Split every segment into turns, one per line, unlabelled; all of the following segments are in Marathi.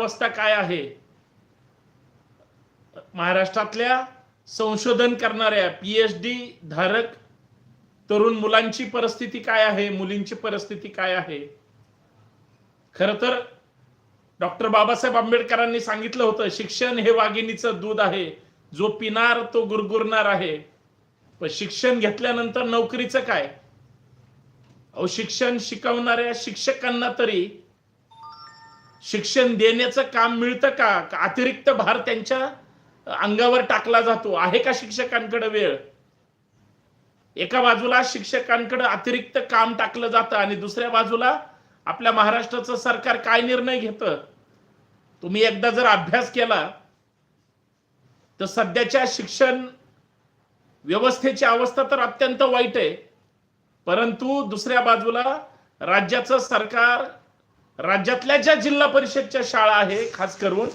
अवस्था काय आहे? महाराष्ट्रातल्या संशोधन करणाऱ्या पीएच डी धारक तरुण मुलांची परिस्थिती काय आहे? मुलींची परिस्थिती काय आहे? खर तर डॉक्टर बाबासाहेब आंबेडकरांनी सांगितलं होतं शिक्षण हे वाघिणीचं दूध आहे. जो पिणार तो गुरगुरणार आहे. पण शिक्षण घेतल्यानंतर नोकरीचं काय? अहो शिक्षण शिकवणाऱ्या शिक्षकांना तरी शिक्षण देण्याचं काम मिळतं का? अतिरिक्त भार त्यांच्या अंगावर टाकला जातो? आहे का शिक्षकांकडे वेळ? एका बाजूला शिक्षकांकडे अतिरिक्त काम टाकलं जातं आणि दुसऱ्या बाजूला आपल्या महाराष्ट्राचं सरकार काय निर्णय घेतं? तुम्ही एकदा जर अभ्यास केला तर सध्याच्या शिक्षण व्यवस्थेची अवस्था तर अत्यंत वाईट आहे. परंतु दुसऱ्या बाजूला राज्याचं सरकार राज्यातल्या ज्या जिल्हा परिषदच्या शाळा आहे खास करून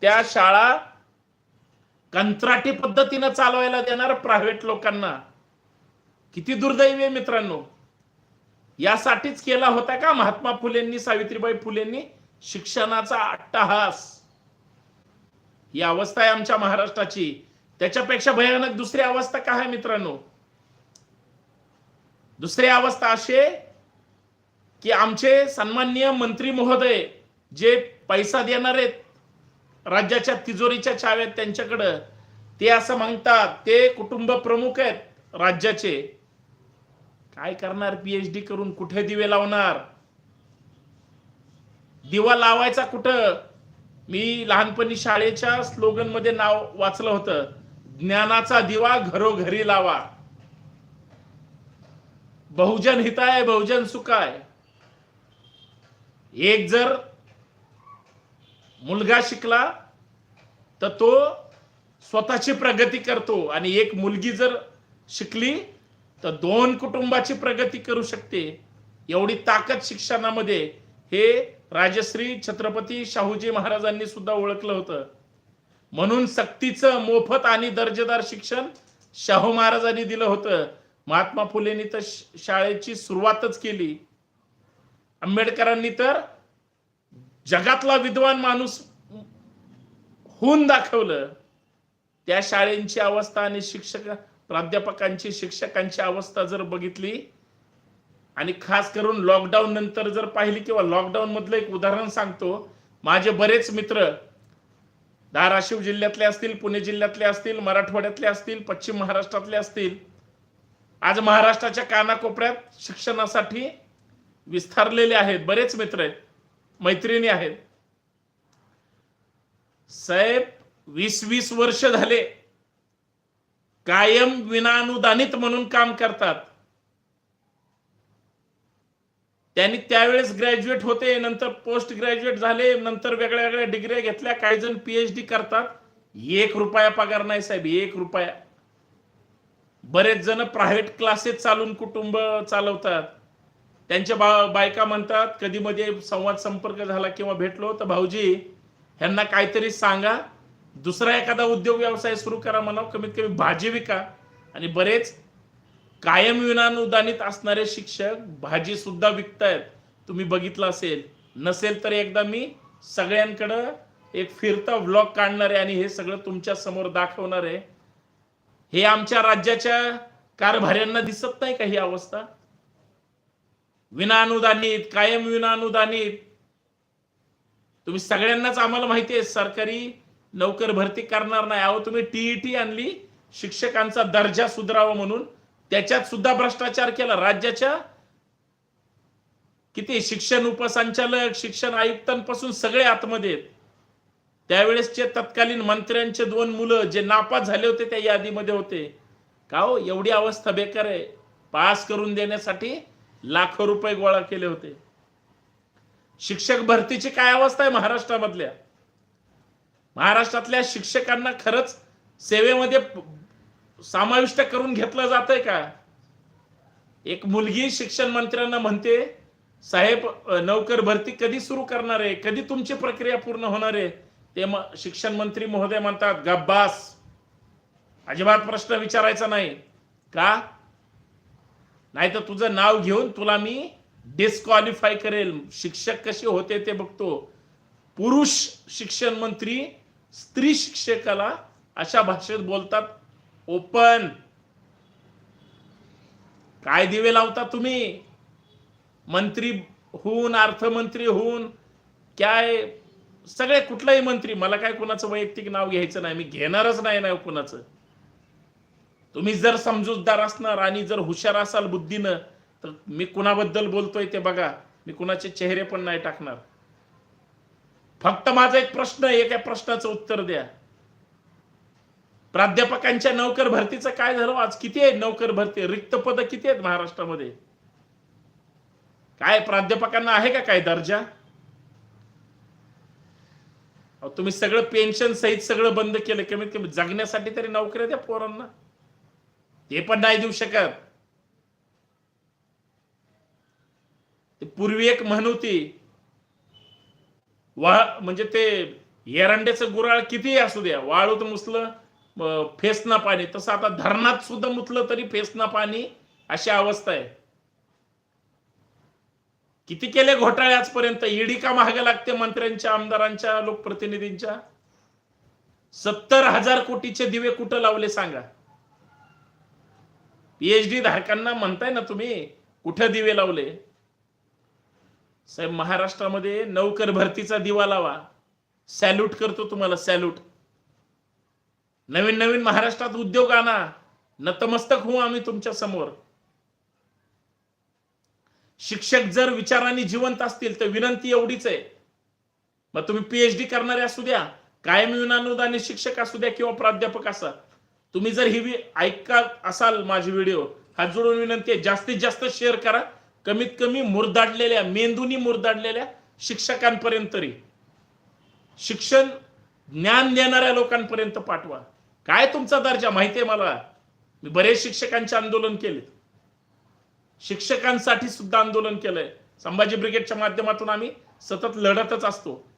त्या शाळा कंत्राटी पद्धतीनं चालवायला देणार प्रायव्हेट लोकांना. किती दुर्दैवी आहे मित्रांनो. यासाठीच केला होता का महात्मा फुलेंनी सावित्रीबाई फुलेंनी शिक्षणाचा अट्टहास? ही अवस्था आहे आमच्या महाराष्ट्राची. त्याच्यापेक्षा भयानक दुसरी अवस्था काय आहे मित्रांनो? दुसरी अवस्था अशी आहे की आमचे सन्माननीय मंत्री महोदय जे पैसा देणार आहेत राज्याच्या तिजोरीच्या चाव्यात त्यांच्याकडं ते असं म्हणतात ते कुटुंब प्रमुख आहेत राज्याचे. काय करणार पीएचडी करून? कुठे दिवे लावणार? दिवा लावायचा कुठं? मी लहानपणी शाळेच्या स्लोगनमध्ये नाव वाचलं होतं ज्ञानाचा दिवा घरोघरी लावा. बहुजन हिताय बहुजन सुखाय. एक जर मुलगा शिकला तर तो स्वतःची प्रगती करतो. आणि एक मुलगी जर शिकली तर दोन कुटुंबाची प्रगती करू शकते. एवढी ताकद शिक्षणामध्ये हे राजश्री छत्रपती शाहूजी महाराजांनी सुद्धा ओळखलं होतं. म्हणून सक्तीचं मोफत आणि दर्जेदार शिक्षण शाहू महाराजांनी दिलं होतं. महात्मा फुलेंनी तर शाळेची सुरुवातच केली. आंबेडकरांनी तर जगातला विद्वान माणूस होऊन दाखवलं. त्या शाळेंची अवस्था आणि शिक्षक प्राध्यापकांची शिक्षकांची अवस्था जर बघितली आणि खास करून लॉकडाऊन नंतर जर पाहिली किंवा लॉकडाऊन मधलं एक उदाहरण सांगतो. माझे बरेच मित्र धाराशिव जिल्ह्यातले असतील पुणे जिल्ह्यातले असतील मराठवाड्यातले असतील पश्चिम महाराष्ट्रातले असतील आज महाराष्ट्राच्या कानाकोपऱ्यात शिक्षणासाठी विस्तारलेले आहेत बरेच मित्र आहेत मैत्रिणी आहेत. साहेब वीस वीस वर्ष झाले कायम विनानुदानित म्हणून काम करतात. त्यांनी त्यावेळेस ग्रॅज्युएट होते नंतर पोस्ट ग्रॅज्युएट झाले नंतर वेगळ्या वेगळ्या डिग्री घेतल्या काही जण पीएचडी करतात. एक रुपया पगार नाही साहेब एक रुपया. बरेच जण प्रायव्हेट क्लासेस चालून कुटुंब चालवतात. त्यांच्या बा बायका म्हणतात कधी मध्ये संवाद संपर्क झाला किंवा भेटलो तर भाऊजी ह्यांना काहीतरी सांगा. दुसरा एखादा उद्योग व्यवसाय सुरू करा म्हणा कमीत कमी भाजी विका. आणि बरेच कायम विनानुदानित असणारे शिक्षक भाजी सुद्धा विकतायत. तुम्ही बघितलं असेल. नसेल तर एकदा मी सगळ्यांकडं एक फिरता व्लॉग काढणार आहे आणि हे सगळं तुमच्यासमोर दाखवणार आहे. हे आमच्या राज्याच्या कारभाऱ्यांना दिसत नाही का ही अवस्था? विनानुदानित कायम विनानुदानित. तुम्ही सगळ्यांनाच आम्हाला माहिती आहे सरकारी नोकर भरती करणार नाही. अहो तुम्ही टीईटी आणली शिक्षकांचा दर्जा सुधारावा म्हणून. त्याच्यात सुद्धा भ्रष्टाचार केला. राज्याच्या किती शिक्षण उपसंचालक शिक्षण आयुक्तांपासून सगळे आतमध्ये आहेत. त्यावेळेसचे तत्कालीन मंत्र्यांचे दोन मुलं जे नापास झाले होते त्या यादीमध्ये होते. का हो? एवढी अवस्था बेकार आहे. पास करून देण्यासाठी लाखो रुपये गोळा केले होते. शिक्षक भरतीची काय अवस्था आहे महाराष्ट्रामधल्या? महाराष्ट्रातल्या शिक्षकांना खरंच सेवेमध्ये समाविष्ट करून घेतलं जातंय का? एक मुलगी शिक्षण मंत्र्यांना म्हणते साहेब नोकर भरती कधी सुरू करणार आहे? कधी तुमची प्रक्रिया पूर्ण होणार आहे? ते शिक्षण मंत्री महोदय म्हणतात गब्बास. अजिबात प्रश्न विचारायचा नाही. का? नाही तर तुझं नाव घेऊन तुला मी डिस्क्वालिफाय करेल. शिक्षक कसे होते ते बघतो. पुरुष शिक्षण मंत्री स्त्री शिक्षकाला अशा भाषेत बोलतात ओपन काय दिवे लावता तुम्ही? मंत्री होऊन अर्थमंत्री होऊन काय? सगळे कुठलाही मंत्री मला काय कुणाचं वैयक्तिक नाव घ्यायचं नाही मी घेणारच नाही ना कुणाचं. तुम्ही जर समजूतदार असणार आणि जर हुशार असाल बुद्धीनं तर मी कुणाबद्दल बोलतोय ते बघा. मी कुणाचे चेहरे पण नाही टाकणार. फक्त माझा एक प्रश्न आहे एका प्रश्नाचं उत्तर द्या. प्राध्यापकांच्या नोकर भरतीचं काय झालं? आज किती आहे नोकर भरती? रिक्त पद किती आहेत महाराष्ट्रामध्ये? काय प्राध्यापकांना आहे का काय दर्जा? तुम्ही सगळं पेन्शन सहित सगळं बंद केलं कमीत कमी जगण्यासाठी तरी नोकऱ्या द्या पोरांना. ते पण नाही देऊ शकत. पूर्वी एक म्हण होती वा म्हणजे ते एरंड्याचं गुराळ कितीही असू द्या वाळूत मुसलं फेसना पाणी. तसं आता धरणात सुद्धा मुतलं तरी फेसना पाणी अशी अवस्था आहे. किती केले घोटाळे आजपर्यंत? ईडी का महाग लागते मंत्र्यांच्या आमदारांच्या लोकप्रतिनिधींच्या? सत्तर हजार कोटीचे दिवे कुठं लावले सांगा. पीएचडी धारकांना म्हणताय ना तुम्ही कुठं दिवे लावले? साहेब महाराष्ट्रामध्ये नौकर भरतीचा दिवा लावा. सॅल्यूट करतो तुम्हाला सॅल्यूट नवीन नवीन महाराष्ट्रात उद्योग आणा. नतमस्तक होऊ आम्ही तुमच्यासमोर. शिक्षक जर विचाराने जिवंत असतील तर विनंती एवढीच आहे. मग तुम्ही पीएचडी करणारे असू द्या कायम विनानुदानी शिक्षक असू द्या किंवा प्राध्यापक असा. तुम्ही जर ही वि- ऐकत असाल माझी व्हिडिओ हात जोडून विनंती आहे जास्तीत जास्त शेअर करा. कमीत कमी मुरदाडलेल्या मेंदूनी मुरदाडलेल्या शिक्षकांपर्यंत तरी. शिक्षण ज्ञान देणाऱ्या लोकांपर्यंत पाठवा. काय तुमचा दर्जा माहिती आहे मला? मी बरेच शिक्षकांचे आंदोलन केले. शिक्षकांसाठी सुद्धा आंदोलन केलंय. संभाजी ब्रिगेडच्या माध्यमातून आम्ही सतत लढतच असतो.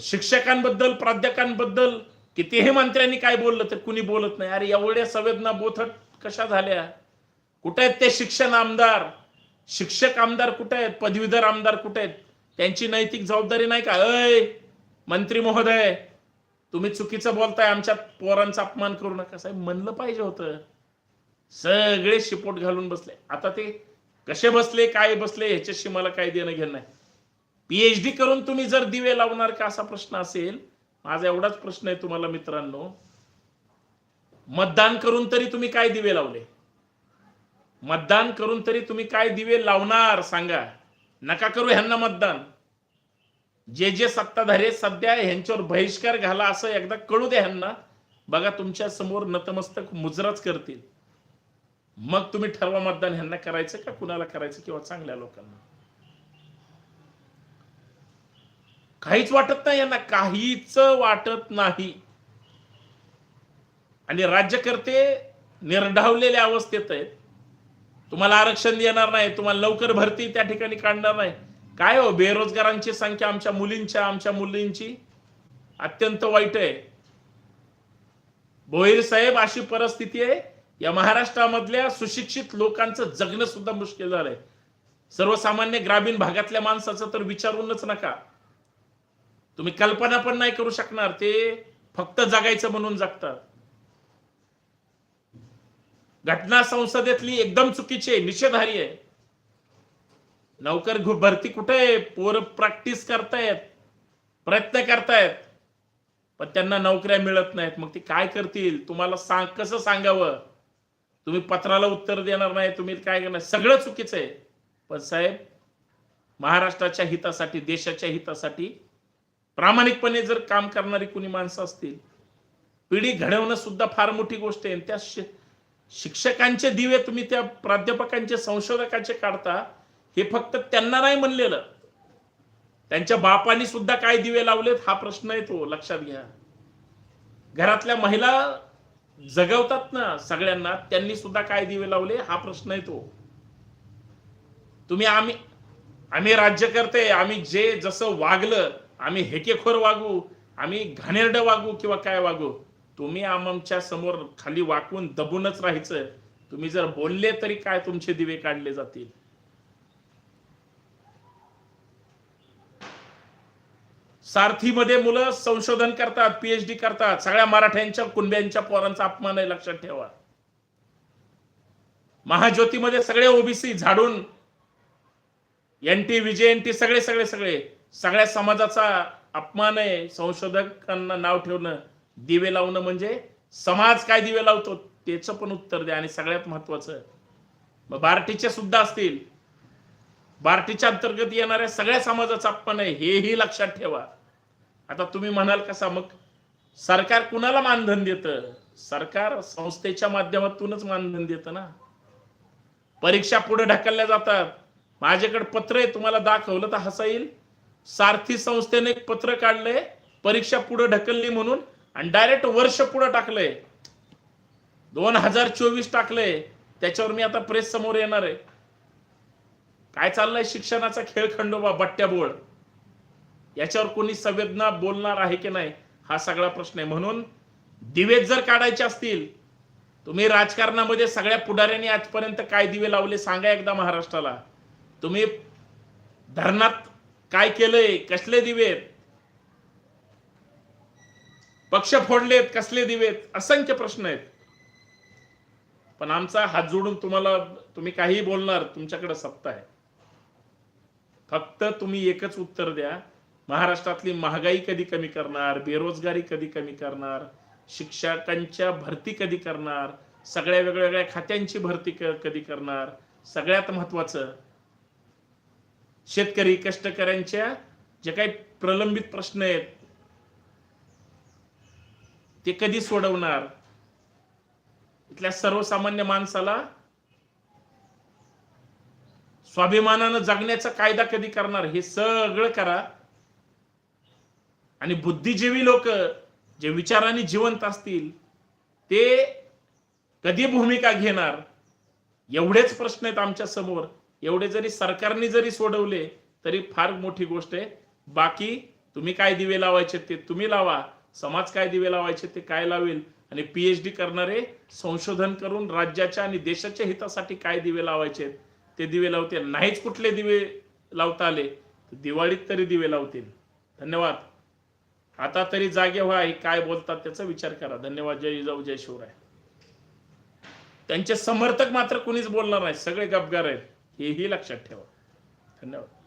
शिक्षकांबद्दल प्राध्यापकांबद्दल कितीही मंत्र्यांनी काय बोललं तर कुणी बोलत नाही? अरे एवढ्या संवेदना बोथट कशा झाल्या? कुठे आहेत ते शिक्षण आमदार? शिक्षक आमदार कुठे आहेत? पदवीधर आमदार कुठे आहेत? त्यांची नैतिक जबाबदारी नाही का? अय मंत्री महोदय तुम्ही चुकीचं बोलताय आमच्या पोरांचा अपमान करू नका. साहेब म्हणलं पाहिजे होतं. सगळे शिपोट घालून बसले. आता ते कसे बसले काय बसले ह्याच्याशी मला काय देणं घेणं नाही. पीएचडी करून तुम्ही जर दिवे लावणार का असा प्रश्न असेल माझा एवढाच प्रश्न आहे तुम्हाला मित्रांनो. मतदान करून तरी तुम्ही काय दिवे लावले? मतदान करून तरी तुम्ही काय दिवे लावणार? सांगा. नका करू ह्यांना मतदान. जे जे सत्ताधारी सध्या ह्यांच्यावर बहिष्कार घाला असं एकदा कळू द्या ह्यांना. बघा तुमच्यासमोर नतमस्तक मुजराच करतील. मग तुम्ही ठरवा मतदान ह्यांना करायचं का कुणाला करायचं किंवा चांगल्या लोकांना? काहीच वाटत नाही यांना काहीच वाटत नाही. आणि राज्यकर्ते निर्ढावलेल्या अवस्थेत आहेत. तुम्हाला आरक्षण देणार नाही तुम्हाला लवकर भरती त्या ठिकाणी काढणार नाही. काय हो बेरोजगारांची संख्या आमच्या मुलींच्या आमच्या मुलींची? अत्यंत वाईट आहे. भोईर साहेब अशी परिस्थिती आहे. या महाराष्ट्रामधल्या सुशिक्षित लोकांचं जगणं सुद्धा मुश्किल झालंय. सर्वसामान्य ग्रामीण भागातल्या माणसाचं तर विचारूनच नका. तुम्ही कल्पना पण नाही करू शकणार ते फक्त जगायचं म्हणून जगतात. घटना संसदेतली एकदम चुकीची आहे निषेधारी आहे. नौकर भरती कुठे आहे? पोर प्रॅक्टिस करतायत प्रयत्न करतायत पण त्यांना नोकऱ्या मिळत नाहीत. मग ते काय करतील? तुम्हाला सांग कसं सांगावं? तुम्ही पत्राला उत्तर देणार नाही तुम्ही काय करणार? सगळं चुकीचं आहे. पण साहेब महाराष्ट्राच्या हितासाठी देशाच्या हितासाठी प्रामाणिकपणे जर काम करणारी कुणी माणसं असतील पिढी घडवणं सुद्धा फार मोठी गोष्ट आहे. त्या शि- शिक्षकांचे दिवे तुम्ही त्या प्राध्यापकांचे संशोधकाचे काढता हे फक्त त्यांना नाही म्हणलेलं. त्यांच्या बापानी सुद्धा काय दिवे लावलेत हा प्रश्न येतो लक्षात घ्या. घरातल्या महिला जगवतात ना सगळ्यांना त्यांनी सुद्धा काय दिवे लावले हा प्रश्न येतो. तुम्ही आम्ही आम्ही राज्यकर्ते आम्ही जे जसं वागलं आम्ही हेकेखोर वागू आम्ही घाणेरडं वागू किंवा काय वागू तुम्ही आमच्यासमोर खाली वाकून दबूनच राहायचं. तुम्ही जर बोलले तरी काय तुमचे दिवे काढले जातील? सारथीमध्ये मुलं संशोधन करतात पीएचडी करतात. सगळ्या मराठ्यांच्या कुणब्यांच्या पोरांचा अपमान आहे लक्षात ठेवा. महाज्योतीमध्ये सगळे ओबीसी झाडून एन टी विजय एन टी सगळे सगळे सगळे. सगळ्या समाजाचा अपमान आहे. संशोधकांना नाव ठेवणं दिवे लावणं म्हणजे समाज काय दिवे लावतो त्याचं पण उत्तर द्या आणि सगळ्यात महत्वाचं मग बार्टीचे सुद्धा असतील. बार्टीच्या अंतर्गत येणाऱ्या सगळ्या समाजाचा अपमान आहे हेही लक्षात ठेवा. आता तुम्ही म्हणाल कसा मग सरकार कुणाला मानधन देतं? सरकार संस्थेच्या माध्यमातूनच मानधन देतं ना. परीक्षा पुढे ढकलल्या जातात. माझ्याकडे पत्र आहे तुम्हाला दाखवलं तर हसा येईल सारथी संस्थेने एक पत्र काढलंय परीक्षा पुढे ढकलली म्हणून आणि डायरेक्ट वर्ष पुढे टाकलंय. दोन हजार चोवीस टाकलंय. त्याच्यावर मी आता प्रेस समोर येणार आहे. काय चाललंय शिक्षणाचा खेळ खंडोबा बट्ट्याबोळ? याच्यावर कोणी संवेदना बोलणार आहे की नाही? हा सगळा प्रश्न आहे. म्हणून दिवे जर काढायचे असतील तुम्ही राजकारणामध्ये सगळ्या पुढाऱ्यांनी आजपर्यंत काय दिवे लावले सांगा एकदा महाराष्ट्राला. तुम्ही धरणात काय केलंय कसले दिवेत? पक्ष फोडलेत कसले दिवेत? असंख्य प्रश्न आहेत. पण आमचा हात जोडून तुम्हाला तुम्ही काही बोलणार तुमच्याकडे सत्ता आहे. फक्त तुम्ही एकच उत्तर द्या. महाराष्ट्रातली महागाई कधी कमी करणार बेरोजगारी कधी कमी करणार शिक्षकांच्या भरती कधी करणार सगळ्या वेगवेगळ्या खात्यांची भरती कधी करणार सगळ्यात महत्वाचं शेतकरी कष्टकऱ्यांच्या जे काही प्रलंबित प्रश्न आहेत ते कधी सोडवणार? इथल्या सर्वसामान्य माणसाला स्वाभिमानानं जगण्याचा कायदा कधी करणार? हे सगळं करा. आणि बुद्धिजीवी लोक जे विचाराने जिवंत असतील ते कधी भूमिका घेणार? एवढेच प्रश्न आहेत आमच्यासमोर. एवढे जरी सरकारने जरी सोडवले तरी फार मोठी गोष्ट आहे. बाकी तुम्ही काय दिवे लावायचे ते तुम्ही लावा समाज काय दिवे लावायचे ते काय लावेल आणि पीएचडी करणारे संशोधन करून राज्याच्या आणि देशाच्या हितासाठी काय दिवे लावायचे ते दिवे लावतील. नाहीच कुठले दिवे लावता आले तर दिवाळीत तरी दिवे लावतील. धन्यवाद. आता तरी जागे व्हा हे काय बोलतात त्याचा विचार करा. धन्यवाद. जय जाऊ जय शिवराय. त्यांचे समर्थक मात्र कुणीच बोलणार नाही. सगळे गपगार आहेत. हेही लक्षात ठेवा. धन्यवाद.